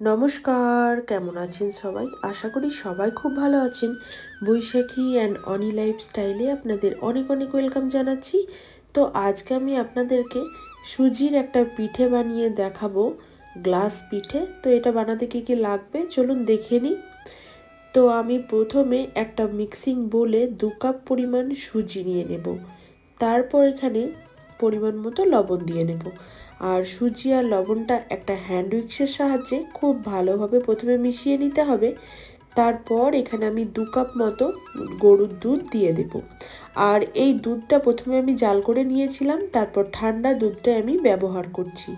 নমস্কার, কেমন আছেন সবাই? আশা করি সবাই খুব ভালো আছেন। বৈশাখী অ্যান্ড অনি লাইফস্টাইলে আপনাদের অনেক অনেক ওয়েলকাম জানাচ্ছি। তো আজকে আমি আপনাদেরকে সুজির একটা পিঠে বানিয়ে দেখাবো গ্লাস পিঠে। তো এটা বানাতে কী কী লাগবে? চলুন দেখে নিই। তো আমি প্রথমে একটা মিক্সিং বোলে দু কাপ পরিমাণ সুজি নিয়ে নেব। তারপর এখানে পরিমাণ মতো লবণ দিয়ে নেব। আর সুজি আর লবণটা একটা হ্যান্ড উইক্সের সাহায্যে খুব ভালোভাবে প্রথমে মিশিয়ে নিতে হবে। তারপর এখানে আমি দু কাপ মতো গরুর দুধ দিয়ে দেব। আর এই দুধটা প্রথমে আমি জাল করে নিয়েছিলাম, তারপর ঠান্ডা দুধটা আমি ব্যবহার করছি।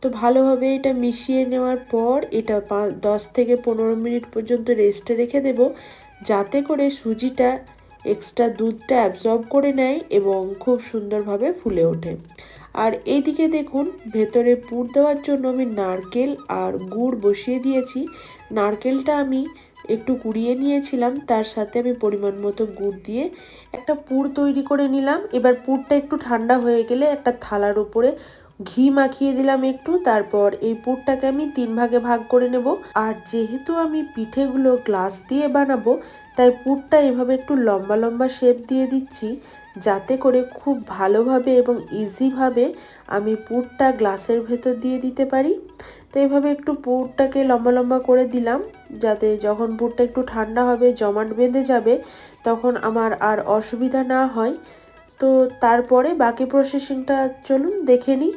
তো ভালোভাবে এটা মিশিয়ে নেওয়ার পর এটা পাঁচ দশ থেকে পনেরো মিনিট পর্যন্ত রেস্টে রেখে দেব, যাতে করে সুজিটা এক্সট্রা দুধটা অ্যাবজর্ব করে নেয় এবং খুব সুন্দরভাবে ফুলে ওঠে। আর এইদিকে দেখুন, ভেতরে পুর দেওয়ার জন্য আমি নারকেল আর গুড় বসিয়ে দিয়েছি। নারকেলটা আমি একটু কুড়িয়ে নিয়েছিলাম, তার সাথে আমি পরিমাণ মতো গুড় দিয়ে একটা পুর তৈরি করে নিলাম। এবার পুরটা একটু ঠান্ডা হয়ে গেলে একটা থালার উপরে ঘি মাখিয়ে দিলাম একটু, তারপর এই পুরটাকে আমি তিন ভাগে ভাগ করে নেব। আর যেহেতু আমি পিঠেগুলো গ্লাস দিয়ে বানাবো, তাই পুরটা এভাবে একটু লম্বা লম্বা শেপ দিয়ে দিচ্ছি, যাতে করে খুব ভালোভাবে এবং ইজিভাবে আমি পুরটা গ্লাসের ভেতর দিয়ে দিতে পারি। তো এইভাবে একটু পুরটাকে লম্বা লম্বা করে দিলাম, যাতে যখন পুরটা একটু ঠান্ডা হবে, জমাট বেঁধে যাবে, তখন আমার আর অসুবিধা না হয়। তো তারপরে বাকি প্রসেসিংটা চলুন দেখে নিই।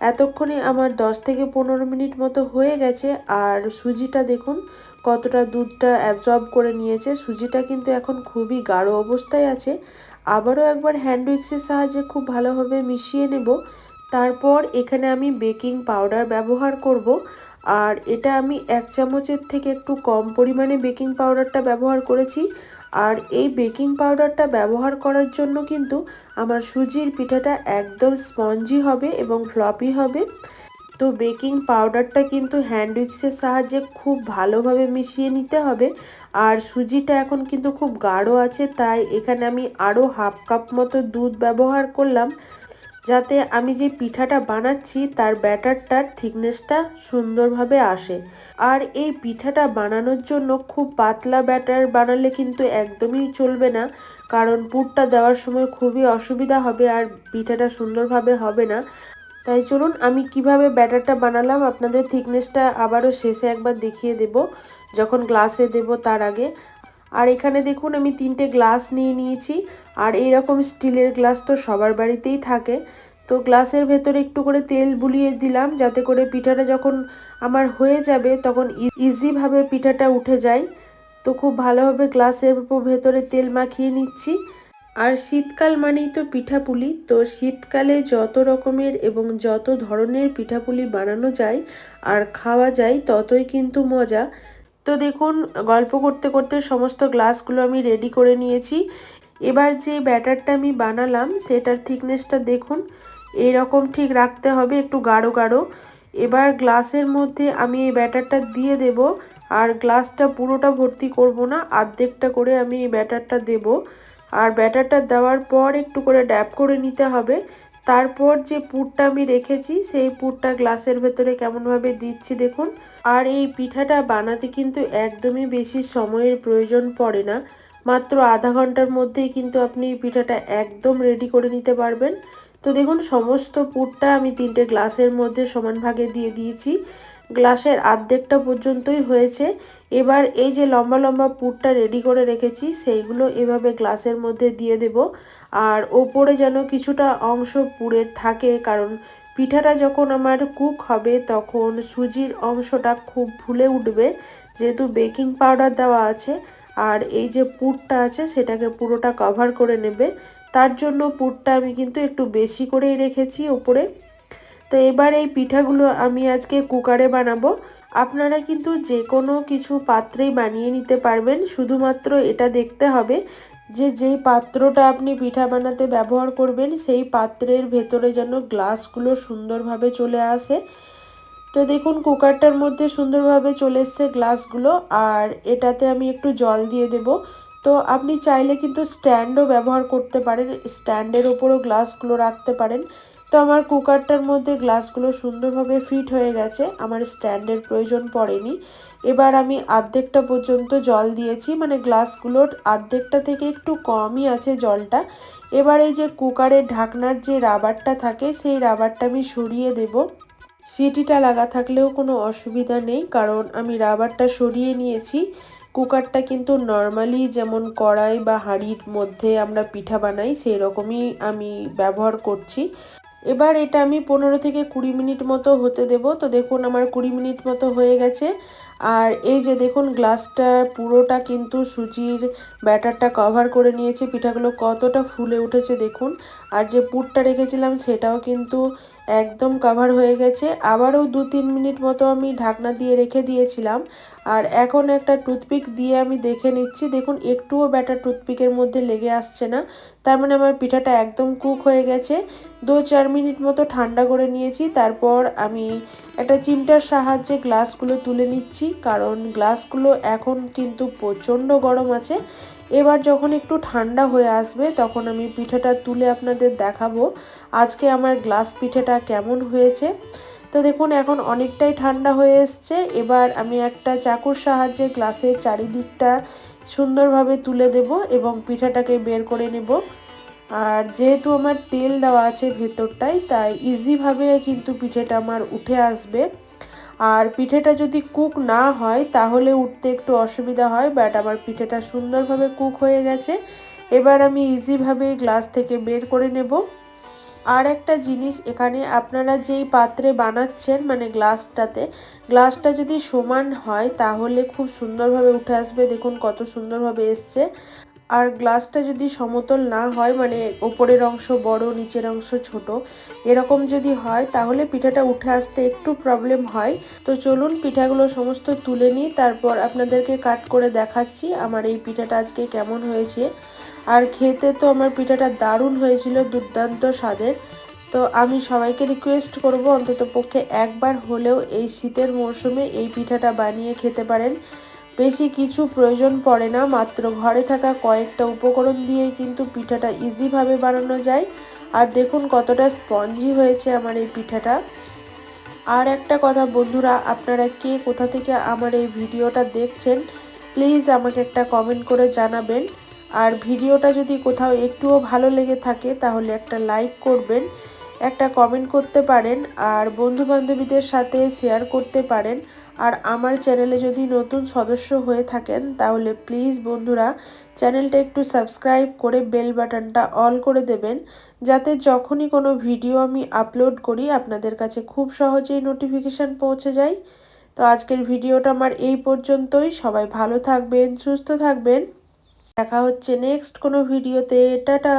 এতক্ষণে আমার 10 থেকে পনেরো মিনিট মতো হয়ে গেছে আর সুজিটা দেখুন কতটা দুধটা অ্যাবজর্ব করে নিয়েছে। সুজিটা কিন্তু এখন খুবই গাঢ় অবস্থায় আছে। আবারও একবার হ্যান্ড উইক্সের সাহায্যে খুব ভালোভাবে মিশিয়ে নেব। তারপর এখানে আমি বেকিং পাউডার ব্যবহার করব। আর এটা আমি এক চামচের থেকে একটু কম পরিমাণে বেকিং পাউডারটা ব্যবহার করেছি। আর এই বেকিং পাউডারটা ব্যবহার করার জন্য কিন্তু আমার সুজির পিঠাটা একদম স্পঞ্জি হবে এবং ফ্লপি হবে। তো বেকিং পাউডারটা কিন্তু হ্যান্ড উইক্সের সাহায্যে খুব ভালোভাবে মিশিয়ে নিতে হবে। আর সুজিটা এখন কিন্তু খুব গাঢ় আছে, তাই এখানে আমি আরও হাফ কাপ মতো দুধ ব্যবহার করলাম। যাতে আমি যে পিঠাটা বানাচ্ছি তার ব্যাটারটার থিকনেসটা সুন্দরভাবে আসে। আর এই পিঠাটা বানানোর জন্য খুব পাতলা ব্যাটার বানালে কিন্তু একদমই চলবে না, কারণ পুরটা দেওয়ার সময় খুবই অসুবিধা হবে আর পিঠাটা সুন্দরভাবে হবে না। তাই চলুন আমি কীভাবে ব্যাটারটা বানালাম, আপনাদের থিকনেসটা আবারও শেষে একবার দেখিয়ে দেব, যখন গ্লাসে দেব তার আগে। আর এখানে দেখুন আমি তিনটে গ্লাস নিয়ে নিয়েছি। আর এইরকম স্টিলের গ্লাস তো সবার বাড়িতেই থাকে। তো গ্লাসের ভেতরে একটু করে তেল বুলিয়ে দিলাম যাতে করে পিঠাটা যখন আমার হয়ে যাবে তখন ইজিভাবে পিঠাটা উঠে যায়। তো খুব ভালোভাবে গ্লাসের ভেতরে তেল মাখিয়ে নিচ্ছি। আর শীতকাল মানেই তো পিঠাপুলি। তো শীতকালে যত রকমের এবং যত ধরনের পিঠাপুলি বানানো যায় আর খাওয়া যায় ততই কিন্তু মজা। তো দেখুন, গল্প করতে করতে সমস্ত গ্লাসগুলো আমি রেডি করে নিয়েছি। এবার যে ব্যাটারটা আমি বানালাম, সেটার থিকনেসটা দেখুন এইরকম ঠিক রাখতে হবে একটু গাঢ় গাঢ়। এবার গ্লাসের মধ্যে আমি এই ব্যাটারটা দিয়ে দেব, আর গ্লাসটা পুরোটা ভর্তি করব না, আর্ধেকটা করে আমি এই ব্যাটারটা দেব। আর ব্যাটারটা দেওয়ার পর একটু করে ড্যাপ করে নিতে হবে। তারপর যে পুরটা আমি রেখেছি, সেই পুরটা গ্লাসের ভেতরে কেমনভাবে দিচ্ছি দেখুন। আর এই পিঠাটা বানাতে কিন্তু একদমই বেশি সময়ের প্রয়োজন পড়ে না। মাত্র আধা ঘণ্টার মধ্যেই কিন্তু আপনি পিঠাটা একদম রেডি করে নিতে পারবেন। তো দেখুন, সমস্ত পুরটা আমি তিনটে গ্লাসের মধ্যে সমান ভাগে দিয়ে দিয়েছি। গ্লাসের আর্ধেকটা পর্যন্তই হয়েছে। এবার এই যে লম্বা লম্বা পুরটা রেডি করে রেখেছি, সেইগুলো এভাবে গ্লাসের মধ্যে দিয়ে দেব। আর ওপরে যেন কিছুটা অংশ পুরের থাকে, কারণ পিঠাটা যখন আমার কুক হবে, তখন সুজির অংশটা খুব ফুলে উঠবে। যেহেতু বেকিং পাউডার দেওয়া আছে, আর এই যে পুরটা আছে, সেটাকে পুরোটা কভার করে নেবে। তার জন্য পুরটা আমি কিন্তু একটু বেশি করেই রেখেছি ওপরে। তো এবার এই পিঠাগুলো আমি আজকে কুকারে বানাবো। আপনারা কিন্তু যে কোনো কিছু পাত্রেই বানিয়ে নিতে পারবেন। শুধুমাত্র এটা দেখতে হবে যে যেই পাত্রটা আপনি পিঠা বানাতে ব্যবহার করবেন, সেই পাত্রের ভেতরে যেন গ্লাসগুলো সুন্দরভাবে চলে আসে। তো দেখুন, কুকারটার মধ্যে সুন্দরভাবে চলে এসছে গ্লাসগুলো, আর এটাতে আমি একটু জল দিয়ে দেব। তো আপনি চাইলে কিন্তু স্ট্যান্ডও ব্যবহার করতে পারেন, স্ট্যান্ডের ওপরও গ্লাসগুলো রাখতে পারেন। তো আমার কুকারটার মধ্যে গ্লাসগুলো সুন্দরভাবে ফিট হয়ে গেছে, আমার স্ট্যান্ডের প্রয়োজন পড়েনি। এবার আমি আর্ধেকটা পর্যন্ত জল দিয়েছি মানে গ্লাসগুলোর আর্ধেকটা থেকে একটু কমই আছে জলটা। এবার এই যে কুকারের ঢাকনার যে রাবারটা থাকে, সেই রাবারটা আমি সরিয়ে দেব। সিটিটা লাগা থাকলেও কোনো অসুবিধা নেই, কারণ আমি রাবারটা সরিয়ে নিয়েছি। কুকারটা কিন্তু নর্মালি যেমন কড়াই বা হাঁড়ির মধ্যে আমরা পিঠা বানাই সেই রকমই আমি ব্যবহার করছি। এবার এটা আমি পনেরো থেকে কুড়ি মিনিট মতো হতে দেব। তো দেখুন আমার কুড়ি মিনিট মতো হয়ে গেছে। আর এই যে দেখুন গ্লাসটা, পুরোটা কিন্তু সুজির ব্যাটারটা কভার করে নিয়েছে। পিঠাগুলো কতটা ফুলে উঠেছে দেখুন। আর যে পুরটা রেখেছিলাম সেটাও কিন্তু একদম কাভার হয়ে গেছে। আবারও দু তিন মিনিট মতো আমি ঢাকনা দিয়ে রেখে দিয়েছিলাম। আর এখন একটা টুথপিক দিয়ে আমি দেখে নিচ্ছি। দেখুন, একটুও ব্যাটার টুথপিকের মধ্যে লেগে আসছে না। তার মানে আমার পিঠাটা একদম কুক হয়ে গেছে। দু চার মিনিট মতো ঠান্ডা করে নিয়েছি। তারপর আমি একটা চিমটার সাহায্যে গ্লাসগুলো তুলে নিচ্ছি। কারণ গ্লাসগুলো এখন কিন্তু প্রচণ্ড গরম আছে। এবার যখন একটু ঠান্ডা হয়ে আসবে, তখন আমি পিঠেটা তুলে আপনাদের দেখাবো। আজকে আমার গ্লাস পিঠেটা কেমন হয়েছে। তো দেখুন, এখন অনেকটাই ঠান্ডা হয়ে এসছে। এবার আমি একটা চাকুর সাহায্যে গ্লাসের চারিদিকটা সুন্দরভাবে তুলে দেব এবং পিঠাটাকে বের করে নেব। আর যেহেতু আমার তেল দেওয়া আছে ভেতরটায়, তাই ইজিভাবে কিন্তু পিঠেটা আমার উঠে আসবে। আর পিঠেটা যদি কুক না হয়, তাহলে উঠতে একটু অসুবিধা হয় বাট আমার পিঠেটা সুন্দরভাবে কুক হয়ে গেছে। এবার আমি ইজিভাবে গ্লাস থেকে বের করে নেব। আর একটা জিনিস এখানে আপনারা যেই পাত্রে বানাচ্ছেন মানে গ্লাসটাতে গ্লাসটা যদি সমান হয়, তাহলে খুব সুন্দরভাবে উঠে আসবে। দেখুন কত সুন্দরভাবে এসছে। আর গ্লাসটা যদি সমতল না হয় মানে ওপরের অংশ বড়, নিচের অংশ ছোট, এরকম যদি হয়, তাহলে পিঠাটা উঠে আসতে একটু প্রবলেম হয়। তো চলুন পিঠাগুলো সমস্ত তুলে নিই, তারপর আপনাদেরকে কাট করে দেখাচ্ছি আমার এই পিঠাটা আজকে কেমন হয়েছে। আর খেতে তো আমার পিঠাটা দারুণ হয়েছিল, দুর্দান্ত স্বাদের। তো আমি সবাইকে রিকোয়েস্ট করব অন্তত পক্ষে একবার হলেও এই শীতের মরশুমে এই পিঠাটা বানিয়ে খেতে পারেন। বেশি কিছু প্রয়োজন পড়ে না, মাত্র ঘরে থাকা কয়েকটা উপকরণ দিয়ে কিন্তু পিঠাটা ইজিভাবে বানানো যায়। আর দেখুন কতটা স্পঞ্জি হয়েছে আমার এই পিঠাটা। আর একটা কথা বন্ধুরা, আপনারা কে কোথা থেকে আমার এই ভিডিওটা দেখছেন প্লিজ আমাকে একটা কমেন্ট করে জানাবেন। আর ভিডিওটা যদি কোথাও একটুও ভালো লেগে থাকে, তাহলে একটা লাইক করবেন, একটা কমেন্ট করতে পারেন, আর বন্ধু বান্ধবীদের সাথে শেয়ার করতে পারেন। আর আমার চ্যানেলে যদি নতুন সদস্য হয়ে থাকেন, তাহলে প্লিজ বন্ধুরা চ্যানেলটা একটু সাবস্ক্রাইব করে বেল বাটনটা অল করে দেবেন, যাতে যখনই কোনো ভিডিও আমি আপলোড করি, আপনাদের কাছে খুব সহজেই নোটিফিকেশান পৌঁছে যায়। তো আজকের ভিডিওটা আমার এই পর্যন্তই। সবাই ভালো থাকবেন, সুস্থ থাকবেন। দেখা হচ্ছে নেক্সট কোনো ভিডিওতে। টাটা!